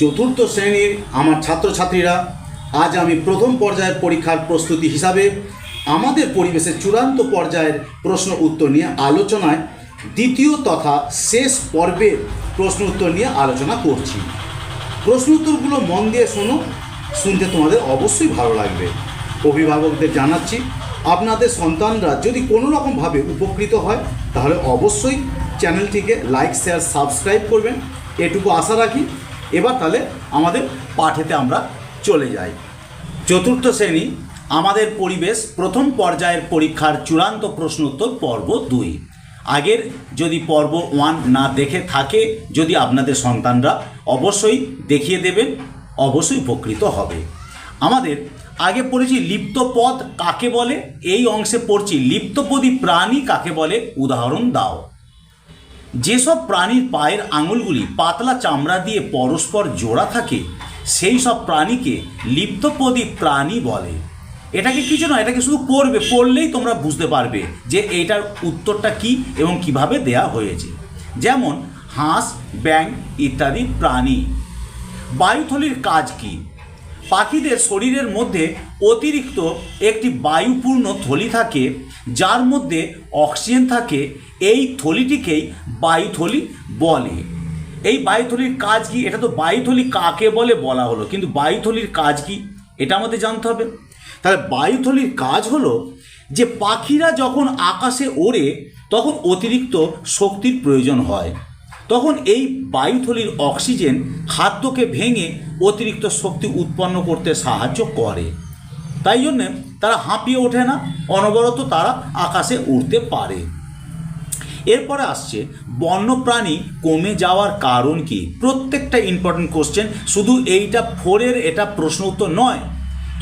চতুর্থ শ্রেণির আমার ছাত্রছাত্রীরা, আজ আমি প্রথম পর্যায়ের পরীক্ষার প্রস্তুতি হিসাবে আমাদের পরিবেশের চূড়ান্ত পর্যায়ের প্রশ্ন উত্তর নিয়ে আলোচনায় দ্বিতীয় তথা শেষ পর্বের প্রশ্ন উত্তর নিয়ে আলোচনা করছি। প্রশ্ন উত্তরগুলো মন দিয়ে শোনো, শুনতে তোমাদের অবশ্যই ভালো লাগবে। অভিভাবকদের জানাচ্ছি, আপনাদের সন্তানরা যদি কোনো রকমভাবে উপকৃত হয়, তাহলে অবশ্যই চ্যানেলটিকে লাইক, শেয়ার, সাবস্ক্রাইব করবেন। এটুকু আশা রাখি এবার তাহলে আমাদের পাঠেতে আমরা চলে যাই। চতুর্থ শ্রেণি, আমাদের পরিবেশ, প্রথম পর্যায়ের পরীক্ষার চূড়ান্ত প্রশ্নোত্তর পর্ব দুই। আগের যদি পর্ব ওয়ান না দেখে থাকে, যদি আপনাদের সন্তানরা অবশ্যই দেখিয়ে দেবেন, অবশ্যই উপকৃত হবে। আমাদের আগে পড়েছি লিপ্ত পদ কাকে বলে, এই অংশে পড়ছি লিপ্তপদী প্রাণী কাকে বলে, উদাহরণ দাও। যেসব প্রাণীর পায়ের আঙুলগুলি পাতলা চামড়া দিয়ে পরস্পর জোড়া থাকে, সেই সব প্রাণীকে লিপ্তপদী প্রাণী বলে। এটাকে কিছু নয় এটাকে শুধু পড়বে, পড়লেই তোমরা বুঝতে পারবে যে এইটার উত্তরটা কি এবং কীভাবে দেয়া হয়েছে। যেমন হাঁস ব্যাং ইত্যাদি প্রাণী। বায়ুথলির কাজ কি? পাখিদের শরীরের মধ্যে অতিরিক্ত একটি বায়ুপূর্ণ থলি থাকে, যার মধ্যে অক্সিজেন থাকে। এই থলিটিকেই বায়ুথলি বলে। এই বায়ুথলির কাজ কি? এটা তো বায়ুথলি কাকে বলে বলা হলো। কিন্তু বায়ুথলির কাজ কি? এটা আমাদের জানতে হবে। তাহলে বায়ুথলির কাজ হলো যে পাখিরা যখন আকাশে ওড়ে, তখন অতিরিক্ত শক্তির প্রয়োজন হয়। তখন এই বায়ুথলির অক্সিজেন খাদ্যকে ভেঙে অতিরিক্ত শক্তি উৎপন্ন করতে সাহায্য করে। তাই জন্যে তারা হাঁপিয়ে ওঠে না, অনবরত তারা আকাশে উড়তে পারে। এরপরে আসছে, বন্যপ্রাণী কমে যাওয়ার কারণ কি? প্রত্যেকটা ইম্পর্টেন্ট কোশ্চেন শুধু এইটা ফোরের এটা প্রশ্ন উত্তর নয়।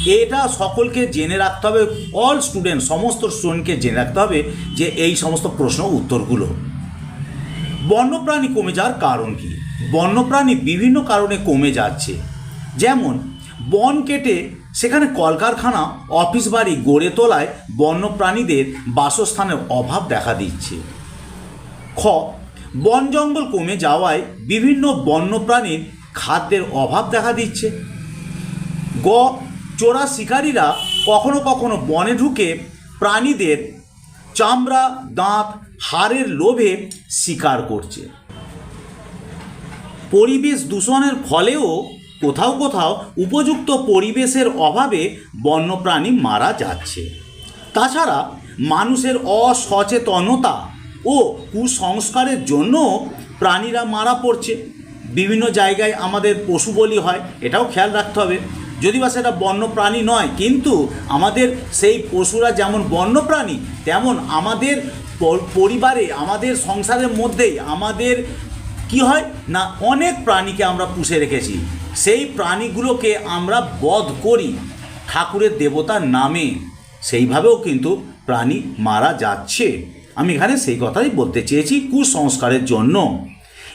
এটা সকলকে জেনে রাখতে হবে অল স্টুডেন্ট সমস্ত স্টুডেন্টকে জেনে রাখতে হবে যে এই সমস্ত প্রশ্ন উত্তরগুলো। বন্যপ্রাণী কমে যাওয়ার কারণ কি? বন্যপ্রাণী বিভিন্ন কারণে কমে যাচ্ছে। যেমন, বন কেটে সেখানে কলকারখানা, অফিস বাড়ি গড়ে তোলায় বন্যপ্রাণীদের বাসস্থানের অভাব দেখা দিচ্ছে। খ, বন জঙ্গল কমে যাওয়ায় বিভিন্ন বন্যপ্রাণীর খাদ্যের অভাব দেখা দিচ্ছে। গ, চোরা শিকারীরা কখনো কখনো বনে ঢুকে প্রাণীদের চামড়া, দাঁত হাড়ের লোভে শিকার করছে। পরিবেশ দূষণের ফলেও কোথাও কোথাও উপযুক্ত পরিবেশের অভাবে বন্যপ্রাণী মারা যাচ্ছে। তাছাড়া মানুষের অসচেতনতা ও কুসংস্কারের জন্য প্রাণীরা মারা পড়ছে। বিভিন্ন জায়গায় আমাদের পশু বলি হয়, এটাও খেয়াল রাখতে হবে। যদি বা সেটা বন্যপ্রাণী নয়, কিন্তু আমাদের সেই পশুরা যেমন বন্যপ্রাণী, তেমন আমাদের পরিবারে, আমাদের সংসারের মধ্যেই, আমাদের কি হয় না, অনেক প্রাণীকে আমরা পুষে রেখেছি। সেই প্রাণীগুলোকে আমরা বধ করি। ঠাকুরের দেবতার নামে। সেইভাবেও কিন্তু প্রাণী মারা যাচ্ছে। আমি এখানে সেই কথাই বলতে চেয়েছি কুসংস্কারের জন্য।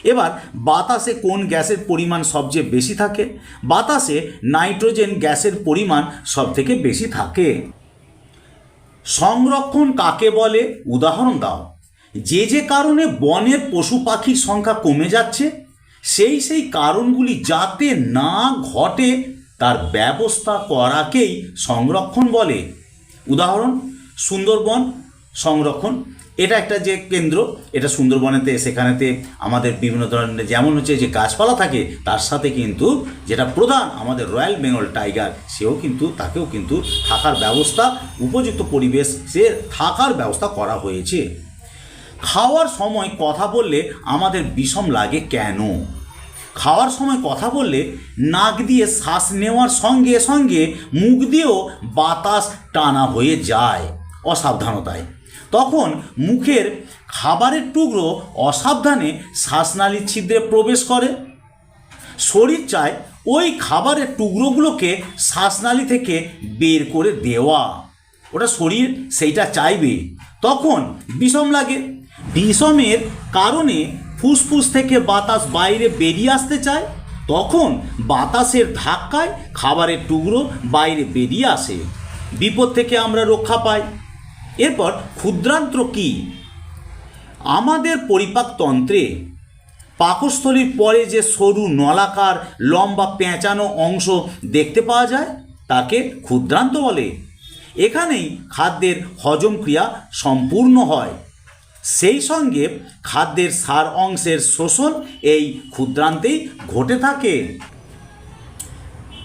এবার, বাতাসে কোন গ্যাসের পরিমাণ সবচেয়ে বেশি থাকে? বাতাসে নাইট্রোজেন গ্যাসের পরিমাণ সবথেকে বেশি থাকে। সংরক্ষণ কাকে বলে? উদাহরণ দাও। যে যে কারণে বনের পশু পাখির সংখ্যা কমে যাচ্ছে, সেই সেই কারণগুলি যাতে না ঘটে, তার ব্যবস্থা করাকেই সংরক্ষণ বলে। উদাহরণ, সুন্দরবন সংরক্ষণ। এটা একটা যে কেন্দ্র, এটা সুন্দরবনেতে, সেখানেতে আমাদের বিভিন্ন ধরনের যেমন হচ্ছে যে গাছপালা থাকে, তার সাথে কিন্তু যেটা প্রধান আমাদের রয়্যাল বেঙ্গল টাইগার, সেও কিন্তু, তাকেও কিন্তু থাকার ব্যবস্থা, উপযুক্ত পরিবেশ সে থাকার ব্যবস্থা করা হয়েছে। খাওয়ার সময় কথা বললে আমাদের বিষম লাগে কেন? খাওয়ার সময় কথা বললে নাক দিয়ে শ্বাস নেওয়ার সঙ্গে সঙ্গে মুখ দিয়েও বাতাস টানা হয়ে যায় অসাবধানতায়। তখন মুখের খাবারের টুকরো অসাবধানে শ্বাসনালীর ছিদ্রে প্রবেশ করে। শরীর চায় ওই খাবারের টুকরোগুলোকে শ্বাসনালী থেকে বের করে দেওয়া। ওটা শরীর, সেইটা চাইবে। তখন বিষম লাগে। বিষমের কারণে ফুসফুস থেকে বাতাস বাইরে বেরিয়ে আসতে চায়। তখন বাতাসের ধাক্কায় খাবারের টুকরো বাইরে বেরিয়ে আসে। বিপদ থেকে আমরা রক্ষা পাই। এরপর ক্ষুদ্রান্ত্র কি? আমাদের পরিপাকতন্ত্রে পাকস্থলীর পরে যে সরু নলাকার লম্বা পেঁচানো অংশ দেখতে পাওয়া যায়, তাকে ক্ষুদ্রান্ত বলে। এখানেই খাদ্যের হজম ক্রিয়া সম্পূর্ণ হয়। সেই সঙ্গে খাদ্যের সার অংশের শোষণ এই ক্ষুদ্রান্তেই ঘটে থাকে।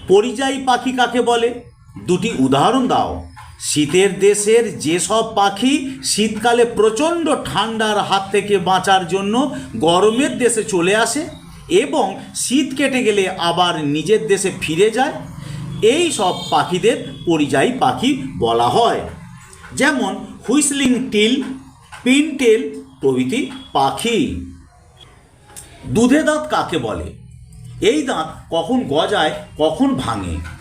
পরিযায়ী পাখি কাকে বলে? দুটি উদাহরণ দাও। শীতের দেশের যেসব পাখি শীতকালে প্রচণ্ড ঠান্ডার হাত থেকে বাঁচার জন্য গরমের দেশে চলে আসে এবং শীত কেটে গেলে আবার নিজের দেশে ফিরে যায়। এই সব পাখিদের পরিযায়ী পাখি বলা হয়। যেমন হুইসলিং টিল, পিনটেল প্রভৃতি পাখি। দুধে দাঁত কাকে বলে? এই দাঁত কখন গজায়, কখন ভাঙে?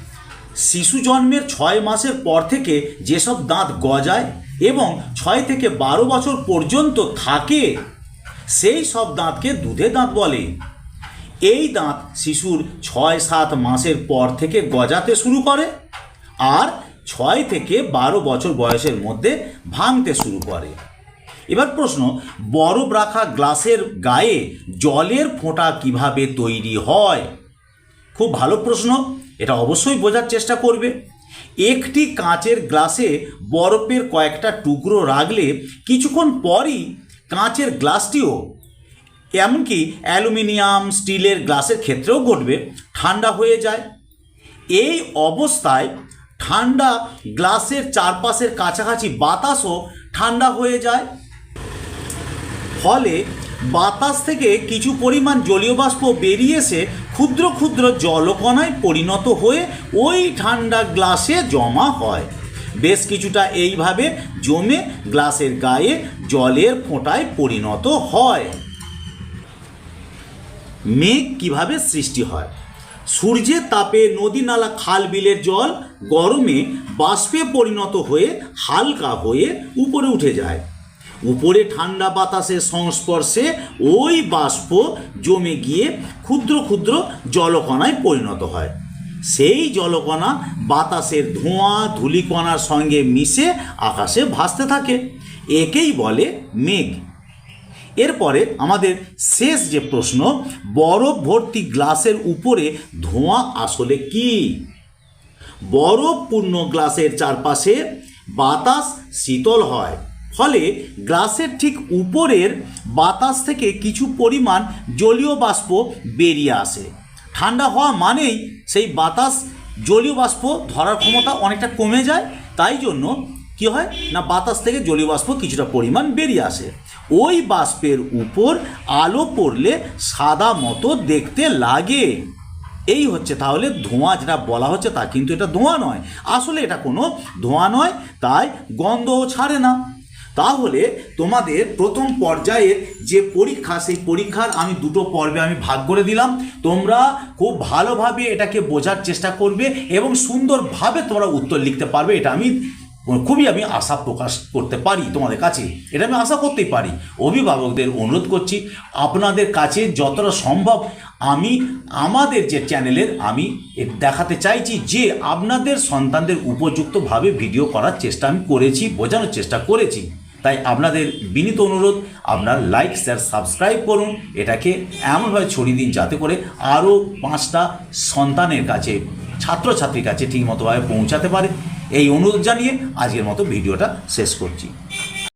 শিশু জন্মের ছয় মাসের পর থেকে যেসব দাঁত গজায় এবং ছয় থেকে বারো বছর পর্যন্ত থাকে, সেই সব দাঁতকে দুধে দাঁত বলে। এই দাঁত শিশুর ছয় সাত মাসের পর থেকে গজাতে শুরু করে আর ছয় থেকে বারো বছর বয়সের মধ্যে ভাঙতে শুরু করে। এবার প্রশ্ন, বরফ রাখা গ্লাসের গায়ে জলের ফোঁটা কীভাবে তৈরি হয়? খুব ভালো প্রশ্ন। এটা অবশ্যই বোঝার চেষ্টা করবে। একটি কাঁচের গ্লাসে বরফের কয়েকটা টুকরো রাখলে কিছুক্ষণ পরই কাঁচের গ্লাসটিও, এমনকি অ্যালুমিনিয়াম, স্টিলের গ্লাসের ক্ষেত্রেও ঘটবে, ঠান্ডা হয়ে যায়। এই অবস্থায় ঠান্ডা গ্লাসের চারপাশের কাছাকাছি বাতাসও ঠান্ডা হয়ে যায়। ফলে বাতাস থেকে কিছু পরিমাণ জলীয় বাষ্প বেরিয়ে এসে ক্ষুদ্র ক্ষুদ্র জলকণায় পরিণত হয়ে ওই ঠান্ডা গ্লাসে জমা হয়। বেশ কিছুটা এইভাবে জমে গ্লাসের গায়ে জলের ফোঁটায় পরিণত হয়। মেঘ কীভাবে সৃষ্টি হয়? সূর্যের তাপে নদী নালা খাল বিলের জল গরমে বাষ্পে পরিণত হয়ে হালকা হয়ে উপরে উঠে যায়। উপরে ঠান্ডা বাতাসের সংস্পর্শে ওই বাষ্প জমে গিয়ে ক্ষুদ্র ক্ষুদ্র জলকণায় পরিণত হয়। সেই জলকণা বাতাসের ধোঁয়া, ধূলিকণার সঙ্গে মিশে আকাশে ভাসতে থাকে। একেই বলে মেঘ। এরপরে আমাদের শেষ যে প্রশ্ন, বরফ ভর্তি গ্লাসের উপরে ধোঁয়া আসলে কি? বরফপূর্ণ গ্লাসের চারপাশে বাতাস শীতল হয়। ফলে গ্লাসের ঠিক উপরের বাতাস থেকে কিছু পরিমাণ জলীয় বাষ্প বেরিয়ে আসে। ঠান্ডা হওয়া মানেই সেই বাতাস জলীয় বাষ্প ধরার ক্ষমতা অনেকটা কমে যায়, তাই জন্য কি হয় না, বাতাস থেকে জলীয় বাষ্প কিছুটা পরিমাণ বেরিয়ে আসে। ওই বাষ্পের উপর আলো পড়লে সাদা মতো দেখতে লাগে। এই হচ্ছে তাহলে ধোঁয়া, যেটা বলা হচ্ছে তা কিন্তু এটা ধোঁয়া নয়। আসলে এটা কোনো ধোঁয়া নয়, তাই গন্ধও ছাড়ে না। তাহলে তোমাদের প্রথম পর্যায়ের যে পরীক্ষা, সেই পরীক্ষার আমি দুটো পর্বে আমি ভাগ করে দিলাম। তোমরা খুব ভালোভাবে এটাকে বোঝার চেষ্টা করবে এবং সুন্দরভাবে তোমরা উত্তর লিখতে পারবে। এটা আমি, খুবই আমি আশা প্রকাশ করতে পারি তোমাদের কাছে। এটা আমি আশা করতেই পারি। অভিভাবকদের অনুরোধ করছি, আপনাদের কাছে যতটা সম্ভব আমি, আমাদের যে চ্যানেলের আমি দেখাতে চাইছি যে আপনাদের সন্তানদের উপযুক্তভাবে ভিডিও করার চেষ্টা আমি করেছি, বোঝানোর চেষ্টা করেছি। তাই আপনাদের বিনীত অনুরোধ, আপনার লাইক শেয়ার সাবস্ক্রাইব করুন। এটাকে এমনভাবে ছড়িয়ে দিন যাতে করে আরও পাঁচটা সন্তানের কাছে, ছাত্রছাত্রীর কাছে ঠিকমতোভাবে পৌঁছাতে পারে। এই অনুরোধ জানিয়ে আজকের মতো ভিডিওটা শেষ করছি।